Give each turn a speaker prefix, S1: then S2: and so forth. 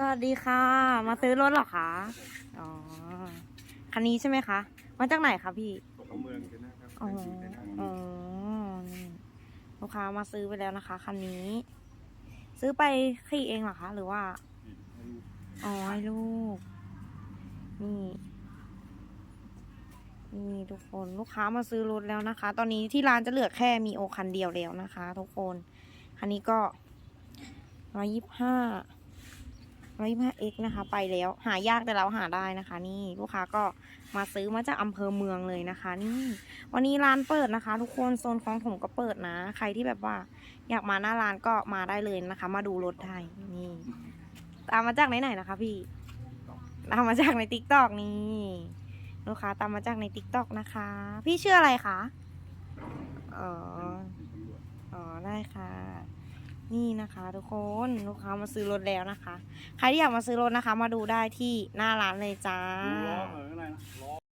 S1: สวัสดีค่ะ มาซื้อรถเหรอคะ อ๋อ คันนี้ใช่ไหมคะ มาจากไหนคะพี่
S2: ของเมืองกันนะครับ
S1: อ๋อ
S2: ซื้อไปได้
S1: อ๋อนี่ลูกค้ามาซื้อไปแล้วนะคะ คันนี้ ซื้อไปขี่เองเหรอคะ หรือว่า อ๋อให้ลูก นี่นี่ทุกคนลูกค้ามาซื้อรถแล้วนะคะ ตอนนี้ที่ร้านจะเหลือแค่มีโอคันเดียวแล้วนะคะ ทุกคน คันนี้ก็ร้อยยี่สิบห้า ร้อยยี่ห้าเอ็กนะคะ ไปแล้ว หายากแต่เราหาได้นะคะ นี่ลูกค้าก็มาซื้อมาจากอำเภอเมืองเลยนะคะ นี่ วันนี้ร้านเปิดนะคะ ทุกคนโซนของผมก็เปิดนะ ใครที่แบบว่า อยากมาหน้าร้านก็มาได้เลยนะคะ มาดูรถได้นี่ ตามมาจากไหนๆนะคะพี่ตามมาจากในติ๊กต็อกนี่ลูกค้าตามมาจากในติ๊กต็อกนะคะ พี่ชื่ออะไรคะอ๋ออ๋อได้ค่ะ นี่นะคะ ทุกคนลูกค้ามาซื้อรถแล้วนะคะ ใครที่อยากมาซื้อรถนะคะ มาดูได้ที่หน้าร้านเลยจ้า